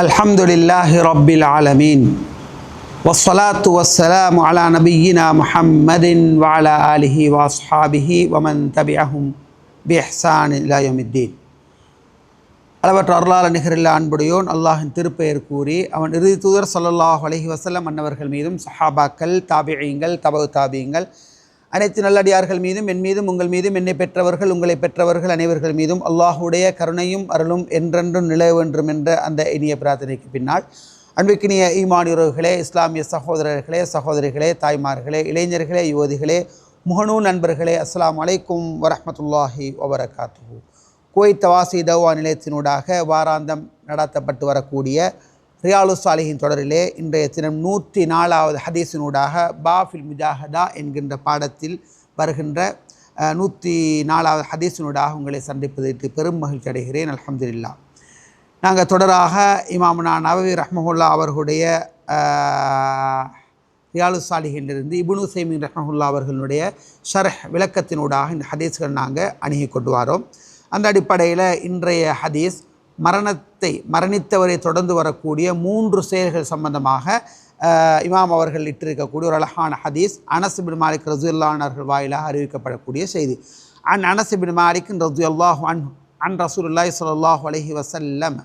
அல்ஹம்துலில்லாஹி ரப்பில் ஆலமீன். வஸ்ஸலாத்து வஸ்ஸலாம் அலா நபியினா முஹம்மதின் வாலா ஆலிஹி வாஸ்ஹாபிஹி வமன் தபிஅஹும் பிஹ்சான் இலாயமித்தீன் அளவற்ற அருளாள நிகரில் அன்புடையோன் அல்லாஹின் திருப்பெயர் கூறி அவன் இறுதி தூதர் சல்லாஹ் அலஹி வசல்லம் அன்னவர்கள் மீதும் சஹாபாக்கள் தாபியங்கள் தபு தாபியங்கள் அனைத்து நல்லடியார்கள் மீதும் என் மீதும் உங்கள் மீதும் என்னை பெற்றவர்கள் உங்களை பெற்றவர்கள் அனைவர்கள் மீதும் அல்லாஹுடைய கருணையும் அருளும் என்றென்றும் நிலவென்றும் என்ற அந்த இனிய பிரார்த்தனைக்கு பின்னால் அன்பிக்கினிய ஈமானியர்களே இஸ்லாமிய சகோதரர்களே சகோதரிகளே தாய்மார்களே இளைஞர்களே யுவதிகளே முகநூல் நண்பர்களே அஸ்லாம் அலைக்கும் வரஹ்மத்துல்லாஹி வபரகாத்து குவைத் தவாசி தவா நிலையத்தினூடாக வாராந்தம் நடத்தப்பட்டு வரக்கூடிய ரியாலு சாலிஹின் தொடரிலே இன்றைய தினம் நூற்றி நாலாவது ஹதீஸினூடாக பாஃபில் முஜாஹதா என்கின்ற பாடத்தில் வருகின்ற நூற்றி நாலாவது ஹதீஸினூடாக உங்களை சந்திப்பதற்கு பெரும் மகிழ்ச்சி அடைகிறேன். அல்ஹம்துலில்லாஹ் நாங்கள் தொடராக இமாமுனா நவவி ரஹ்மஹுல்லா அவர்களுடைய ரியாலு சாலிஹிலிருந்து இபுனு சைமின் ரஹ்மஹுல்லா அவர்களுடைய ஷரஹ் விளக்கத்தினூடாக இந்த ஹதீஸ்கள் நாங்கள் அணுகி கொண்டு வரோம். அந்த அடிப்படையில் இன்றைய ஹதீஸ் மரணத்தை மரணித்தவரை தொடர்ந்து வரக்கூடிய மூன்று செயல்கள் சம்பந்தமாக இமாம் அவர்கள் இட்டிருக்கக்கூடிய ஒரு அழகான ஹதீஸ் அனஸ் பின் மாலிக் ரசூல்லானர்கள் வாயிலாக அறிவிக்கப்படக்கூடிய செய்தி. அன் அனஸ் பின் மாலிக் ரசூ அல்லாஹ் அன் அன் ரசூலுல்லாய் சல்லாஹ் அலஹி வசல்லம்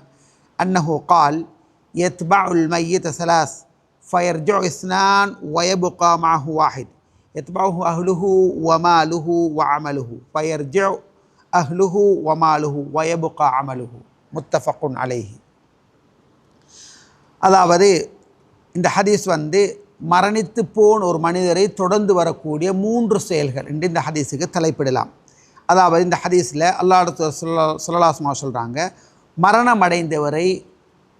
அன்னஹு கால் எத்பா உல் மையத் சலாஸ் ஃபயர்ஜோ இஸ்னான் ஒயபுகா மாஹு வாஹித். எத்பாஹு அஹ்லுஹு வமாலுஹு வ ஃபயர் ஜோ அஹ்லுஹு வமாலுஹு ஒயபுகா அமலுஹு. முத்தஃபக்குன் அலேஹி. அதாவது இந்த ஹதீஸ் வந்து மரணித்து போன ஒரு மனிதரை தொடர்ந்து வரக்கூடிய மூன்று செயல்கள் என்று இந்த ஹதீஸுக்கு தலைப்பிடலாம். அதாவது இந்த ஹதீஸில் அல்லாடத்து சொல்லா சொல்லலாசுமா சொல்கிறாங்க மரணம் அடைந்தவரை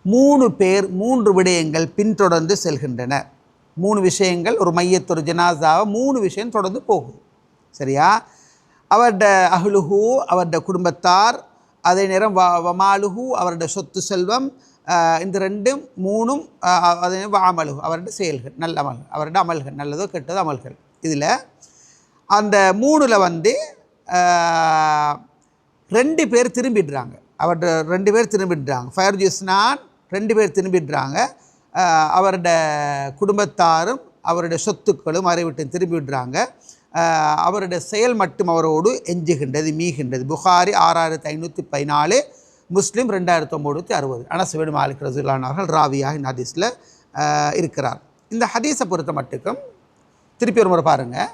மூணு பேர் மூன்று விடயங்கள் பின்தொடர்ந்து செல்கின்றன மூணு விஷயங்கள் ஒரு மையத்தொரு ஜனாசாவை மூணு விஷயம் தொடர்ந்து போகும். சரியா? அவர்ட அஹ்லுஹூ அவர்ட குடும்பத்தார் அதே நேரம் வ வமாலுஹு அவருடைய சொத்து செல்வம் இந்த ரெண்டும் மூணும் அதே நேரம் வாமலுகு அவருடைய செயல்கள் நல்ல அமல்கள் அவருடைய அமல்கள் நல்லதோ கெட்டதோ அமல்கள். இதில் அந்த மூணில் வந்து ரெண்டு பேர் திரும்பிடுறாங்க. அவர்கிட்ட ரெண்டு பேர் திரும்பிடுறாங்க. ஃபயர் ஜூஸ்னான் ரெண்டு பேர் திரும்பிடுறாங்க. ஆஹ் அவருடைய குடும்பத்தாரும் அவருடைய சொத்துக்களும் அறிவிட்டு திரும்பிடுறாங்க திரும்பி விடுறாங்க. அவருடைய செயல் மட்டும் அவரோடு எஞ்சுகின்றது மீகின்றது. புகாரி ஆறாயிரத்தி ஐநூற்றி பதினாலு முஸ்லீம் ரெண்டாயிரத்தி ஒம்பதுத்தி அறுபது. அனசவேடு மாலிக் ரசூலானவர்கள் ராவியாக இந்த ஹதீஸில் இருக்கிறார். இந்த ஹதீஸை பொறுத்த மட்டுக்கும் திருப்பி ஒரு முறை பாருங்கள்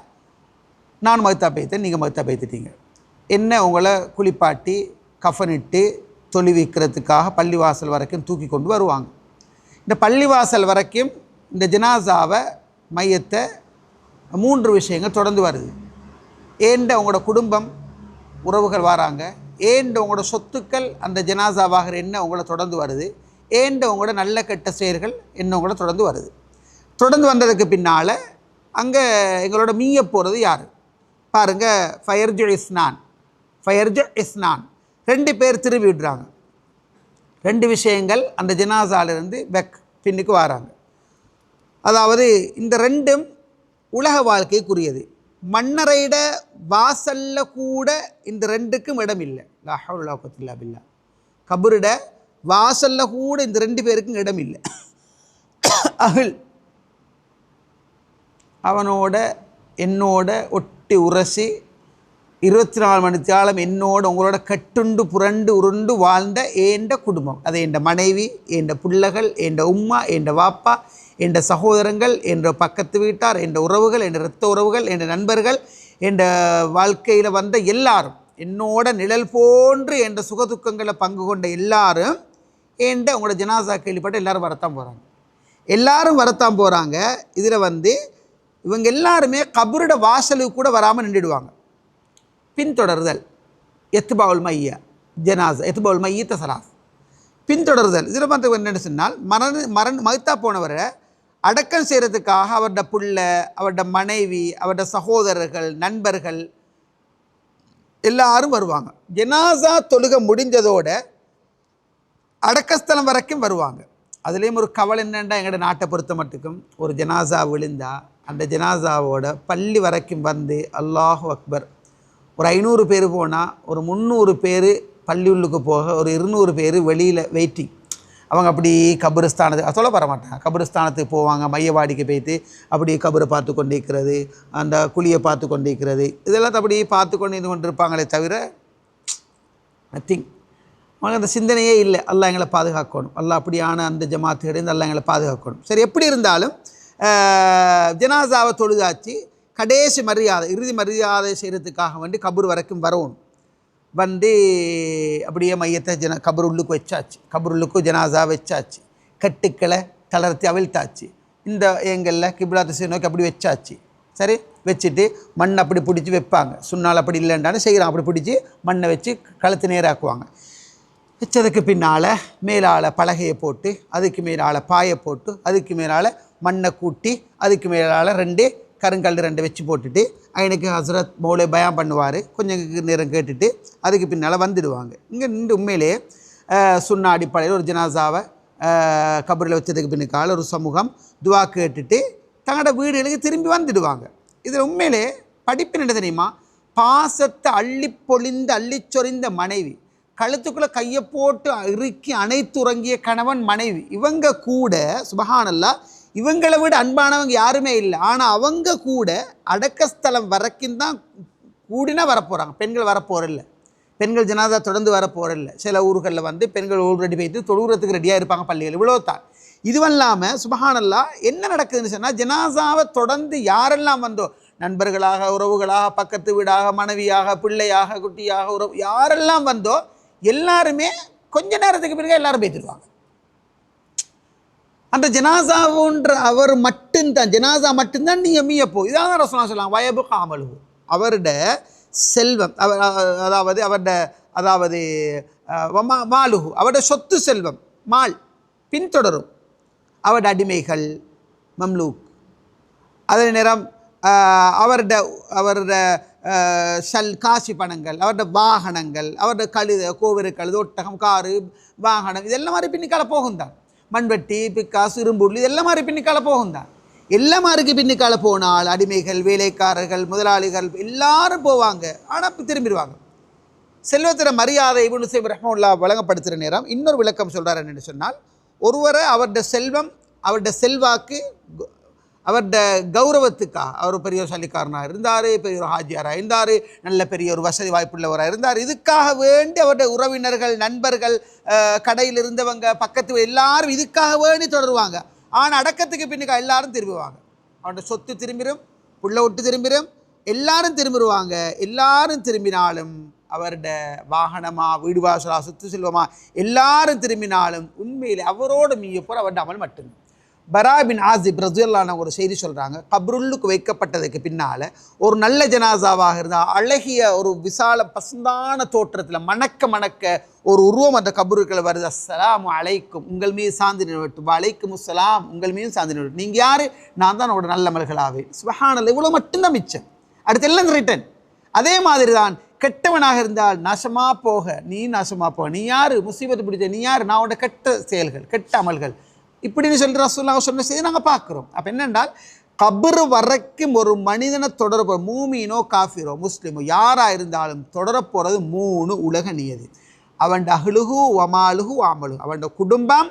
நான் மகத்தா பெய்த்தேன் நீங்கள் மகத்தா பெய்த்துட்டீங்க என்ன உங்களை குளிப்பாட்டி கஃனிட்டு தொழுவிக்கிறதுக்காக பள்ளிவாசல் வரைக்கும் தூக்கி கொண்டு வருவாங்க. இந்த பள்ளிவாசல் வரைக்கும் இந்த ஜனாசாவை மையத்தை மூன்று விஷயங்கள் தொடர்ந்து வருது. ஏண்ட உங்களோட குடும்பம் உறவுகள் வராங்க. ஏண்ட உங்களோட சொத்துக்கள் அந்த ஜனாசாவாகிற என்ன உங்களை தொடர்ந்து வருது. ஏண்ட உங்களோட நல்ல கெட்ட செயல்கள் என்ன உங்களோட தொடர்ந்து வருது. தொடர்ந்து வந்ததுக்கு பின்னால் அங்கே எங்களோட மீய போகிறது யார்? பாருங்கள் ஃபயர்ஜு இஸ்னான். ஃபயர்ஜு இஸ்னான். ரெண்டு பேர் திரும்பி விடுறாங்க. ரெண்டு விஷயங்கள் அந்த ஜனாசாலிருந்து பெக் பின்னுக்கு வராங்க. அதாவது இந்த ரெண்டும் உலக வாழ்க்கைக்குரியது. மன்னரைட வாசல்ல கூட இந்த ரெண்டுக்கும் இடம் இல்லை. லாஹுல்லாக்கத்துல்லா பில்லா. கபரிட வாசல்ல கூட இந்த ரெண்டு பேருக்கும் இடம் இல்லை. அகில் அவனோட என்னோட ஒட்டி உரசி இருபத்தி நாலு மணி தியாலம் என்னோட உங்களோட கட்டுண்டு புரண்டு உருண்டு வாழ்ந்த ஏண்ட குடும்பம் அது என்ற மனைவி என்ற பிள்ளைகள் என்ற உம்மா என்ற வாப்பா என்ற சகோதரங்கள் என்ற பக்கத்து வீட்டார் என்ற உறவுகள் என்ற இரத்த உறவுகள் என்ற நண்பர்கள் என்ற வாழ்க்கையில் வந்த எல்லாரும் என்னோட நிழல் போன்று என்ற சுகதுக்கங்களை பங்கு கொண்ட எல்லாரும் ஏண்ட உங்களோட ஜனாசா கேள்விப்பட்டு எல்லாரும் வரத்தான் போகிறாங்க எல்லாரும் வரத்தான் போகிறாங்க இதில் வந்து இவங்க எல்லாருமே கபரோட வாசலுக்கு கூட வராமல் நின்றுடுவாங்க பின்தொடர்தல் எத்துபாவுல் மைய ஜனாஸ் எத்துபாவுல் மையத்த சலாஸ். பின்தொடர்தல் இதில் பார்த்து என்னென்னு சொன்னால் மரண மரண் மகித்தா போனவரை அடக்கம் செய்கிறதுக்காக அவரோட புள்ள அவரோட மனைவி அவரோட சகோதரர்கள் நண்பர்கள் எல்லாரும் வருவாங்க. ஜனாசா தொழுக முடிஞ்சதோட அடக்கஸ்தலம் வரைக்கும் வருவாங்க. அதுலேயும் ஒரு கவலை என்னென்னா எங்களோட நாட்டை பொறுத்த மட்டுக்கும் ஒரு ஜனாசா விழுந்தா அந்த ஜனாசாவோட பள்ளி வரைக்கும் வந்து அல்லாஹு அக்பர் ஒரு ஐநூறு பேர் போனால் ஒரு முந்நூறு பேர் பள்ளி உள்ளுக்கு போக ஒரு இருநூறு பேர் வெளியில் வெயிட்டிங் அவங்க அப்படி கபிரிஸ்தானத்துக்கு சொல்ல வர மாட்டாங்க. கபிரிஸ்தானத்துக்கு போவாங்க மையவாடிக்கு போயிட்டு அப்படி கபரை பார்த்து கொண்டிருக்கிறது அந்த குழியை பார்த்து கொண்டிருக்கிறது இதெல்லாம் அப்படி பார்த்து கொண்டு இது கொண்டு இருப்பாங்களே தவிர நத்திங் அவங்க அந்த சிந்தனையே இல்லை. எல்லாம் எங்களை பாதுகாக்கணும். எல்லாம் அப்படியான அந்த ஜமாத்துக்கிட்டேருந்து எல்லாம் எங்களை பாதுகாக்கணும். சரி எப்படி இருந்தாலும் ஜனாசாவை தொழுதாச்சு. கடைசி மரியாதை இறுதி மரியாதை செய்கிறதுக்காக வேண்டி கபூர் வரைக்கும் வரணும். வந்து அப்படியே மையத்தை ஜன கபர் உள்ளுக்கு வச்சாச்சு. கபர் உள்ளுக்கு ஜனாசா வச்சாச்சு. கட்டுக்களை தளர்த்தி அவிழ்த்தாச்சு. இந்த எங்களில் கிபிலா திசை நோக்கி அப்படி வச்சாச்சு. சரி வச்சுட்டு மண் அப்படி பிடிச்சி வைப்பாங்க. சுண்ணால் அப்படி இல்லைன்றாலும் செய்கிறான் அப்படி பிடிச்சி மண்ணை வச்சு கழுத்து நேராக்குவாங்க. வச்சதுக்கு பின்னால் மேலால் பலகையை போட்டு அதுக்கு மேலால் பாயை போட்டு அதுக்கு மேலால் மண்ணை கூட்டி அதுக்கு மேலால் ரெண்டு கருங்கல் ரெண்டு வச்சு போட்டுட்டு எனக்கு ஹசரத் மௌலை பயம் பண்ணுவார். கொஞ்சம் நேரம் கேட்டுட்டு அதுக்கு பின்னால் வந்துடுவாங்க. இங்கே நின்று உண்மையிலே சுண்ணா அடிப்படையில் ஒரு ஜனாசாவை கபரில் வச்சதுக்கு பின்னுக்கால ஒரு சமூகம் துவா கேட்டுட்டு தங்களோட வீடுகளுக்கு திரும்பி வந்துடுவாங்க. இதில் உண்மையிலே படிப்பு என்ன தெரியுமா? பாசத்தை அள்ளி பொழிந்து அள்ளிச் சொரிந்த மனைவி கழுத்துக்குள்ளே கையை போட்டு இறுக்கி அணைத்துறங்கிய கணவன் மனைவி இவங்க கூட சுபஹானல்லா இவங்களை விட அன்பானவங்க யாருமே இல்லை. ஆனால் அவங்க கூட அடக்கஸ்தலம் வரைக்கும் தான் கூடினா வரப்போகிறாங்க பெண்கள் வரப்போகிறதில்ல பெண்கள் ஜனாதா தொடர்ந்து வரப்போறதில்ல. சில ஊர்களில் வந்து பெண்கள் ரெடி போயிட்டு தொழுகிறதுக்கு ரெடியாக இருப்பாங்க பள்ளிகள். இவ்வளோ தான் இதுவும் இல்லாமல் சுபஹானல்லா என்ன நடக்குதுன்னு சொன்னால் ஜனாசாவை தொடர்ந்து யாரெல்லாம் வந்தோ நண்பர்களாக உறவுகளாக பக்கத்து வீடாக மனைவியாக பிள்ளையாக குட்டியாக உறவு யாரெல்லாம் வந்தோ எல்லாருமே கொஞ்ச நேரத்துக்கு பிறகு எல்லாரும் பேத்துருவாங்க அந்த ஜனாசாவுன்ற அவர் மட்டும்தான் ஜனாசா மட்டும்தான் நீ எம்மியப்போ இதான் ரசனா சொல்லலாம் வயபு காமலு அவருட செல்வம் அவர் அதாவது அவருட அதாவது வமா- மாலுகு அவருடைய சொத்து செல்வம் மால் பின்தொடரும். அவருடைய அடிமைகள் மம்லூக். அதே நேரம் அவருட அவரோட ஷல் காசி பணங்கள் அவருடைய வாகனங்கள் அவருடைய கழுத கோவிரு கழுது ஒட்டகம் காரு வாகனம் இதெல்லாம் மாதிரி பின்னிக்கால போகும் தான் மண்வெட்டி பிக்காசு இரும்புள்ளி இதெல்லாம் மாதிரி பின்னிக்கால போகும் தான். எல்லாம் மாருக்கு பின்னிக்கால போனால் அடிமைகள் வேலைக்காரர்கள் முதலாளிகள் எல்லாரும் போவாங்க. ஆனால் திரும்பிடுவாங்க. செல்வத்தின மரியாதை இவனு சேப் ரஹ்மல்லா வழங்கப்படுத்துகிற நேரம் இன்னொரு விளக்கம் சொல்கிறார் என்னன்னு சொன்னால் ஒருவரை அவருடைய செல்வம் அவருடைய செல்வாக்கு அவர்ட கௌரவத்துக்காக அவர் பெரிய ஒரு சல்லிக்காரனாக இருந்தார் பெரிய ஒரு ஹாஜியாராக இருந்தார் நல்ல பெரிய ஒரு வசதி வாய்ப்புள்ளவராக இருந்தார். இதுக்காக வேண்டி அவருடைய உறவினர்கள் நண்பர்கள் கடையில் இருந்தவங்க பக்கத்து எல்லாரும் இதுக்காக வேண்டி தொடருவாங்க. ஆனால் அடக்கத்துக்கு பின்னுக்கு எல்லாரும் திரும்புவாங்க. அவனோட சொத்து திரும்பிடும் புள்ள விட்டு திரும்பிடும் எல்லாரும் திரும்பிடுவாங்க எல்லாரும் திரும்பினாலும் அவருடைய வாகனமா வீடு வாசலா சுத்து செல்வமாக எல்லாரும் திரும்பினாலும் உண்மையில் அவரோட மீய போகிற அவருடைய அமல் மட்டும்தான். பரா பின் ஆசிப் ரஜுல்லான ஒரு செய்தி சொல்கிறாங்க கப்ருல்லுக்கு வைக்கப்பட்டதுக்கு பின்னால் ஒரு நல்ல ஜனாசாவாக இருந்தால் அழகிய ஒரு விசால பசுந்தான தோற்றத்தில் மணக்க மணக்க ஒரு உருவம் அந்த கபருக்கள் வருது. அஸ்லாம் அழைக்கும் உங்கள் மீது சாந்தி நிறுவட்டும். அழைக்கும் அஸ்லாம் உங்கள் மீது சாந்தி நிறுவட்டும். நீங்கள் யார்? நான் தான் உங்களோட நல்ல மல்களாவே சுபஹானல் இவ்வளோ மட்டும்தான் மிச்சம். அடுத்து எல்லாம் ரிட்டன் அதே மாதிரி தான் கெட்டவனாக இருந்தால் நாசமாக போக நீ நாசமாக போக நீ யாரு? முசீபத்து பிடிச்ச நீ யார்? நான் உன்னோட கெட்ட செயல்கள் கெட்ட அமல்கள். இப்படின்னு சொல்லி ரசூல்லாக சொன்ன செய்தி நாங்கள் பார்க்குறோம். அப்போ என்னென்றால் கபரு வரைக்கும் ஒரு மனிதனை தொடர மூமீனோ காஃபிரோ முஸ்லீமோ யாராக இருந்தாலும் தொடரப்போகிறது மூணு உலக நியதி. அவன் அஹ்லுஹு ஒமாலுகு வாமலு அவன் குடும்பம்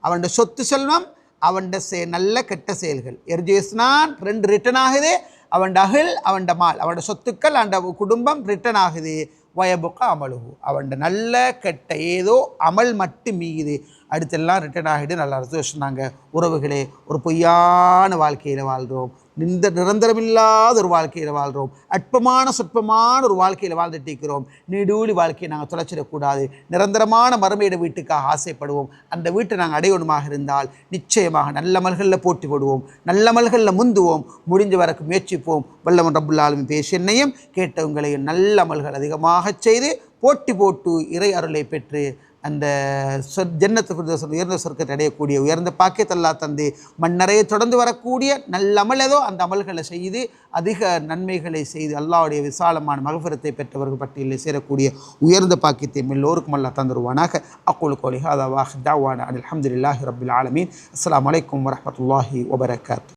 அவன் சொத்து செல்வம் அவன் செ நல்ல கெட்ட செயல்கள். எர்ஜேஸ்னான் ரெண்டு ரிட்டர்ன் ஆகுது. அவன் அகில் அவன் மால். அவன் சொத்துக்கள் அந்த குடும்பம் ரிட்டன் ஆகுது. வயபுக்க அமலுகு அவன் நல்ல கெட்ட ஏதோ அமல் மட்டும் மீது அடுத்தெல்லாம் ரிட்டர்ன் ஆகிட்டு நல்லா அர்த்தம் வச்சுருந்தாங்க. உறவுகளே ஒரு பொய்யான வாழ்க்கையில் வாழ்கிறோம் நிந்த நிரந்தரமில்லாத ஒரு வாழ்க்கையில் வாழ்கிறோம் அற்பமான சொற்பமான ஒரு வாழ்க்கையில் வாழ்ந்துட்டு இருக்கிறோம். நீடூழி வாழ்க்கையை நாங்கள் தொலைச்சிடக்கூடாது. நிரந்தரமான மறுமையிட வீட்டுக்காக ஆசைப்படுவோம். அந்த வீட்டை நாங்கள் அடையணுமாக இருந்தால் நிச்சயமாக நல்ல மல்களில் போட்டி போடுவோம். நல்ல மல்களில் முந்துவோம். முடிஞ்ச வரைக்கும் முயற்சிப்போம். வல்லவன் ரபுல்லாலும் பேசி என்னையும் கேட்டவங்களையும் நல்ல அமல்கள் அதிகமாக செய்து போட்டி போட்டு இறை அருளை பெற்று அந்த சொர் ஜன்னத்து ஃபிர்தௌஸ் உயர்ந்த சொர்க்கத்தை அடையக்கூடிய உயர்ந்த பாக்கியத்தல்லா தந்து மண்ணறைய தொடர்ந்து வரக்கூடிய நல்ல அமல் ஏதோ அந்த அமல்களை செய்து அதிக நன்மைகளை செய்து அல்லாவுடைய விசாலமான மகபுரத்தை பெற்றவர்கள் பட்டியலில் சேரக்கூடிய உயர்ந்த பாக்கியத்தை எல்லோருக்கும் அல்லா தந்துருவானாக. அக்குழு கோலி ஹாதா வாஹ் தாவான அனில் அஹமதுல்லாஹி ஆலமீன். அஸ்லாம் வலைக்கம் வரமத்துல்லாஹி வபரகாத்.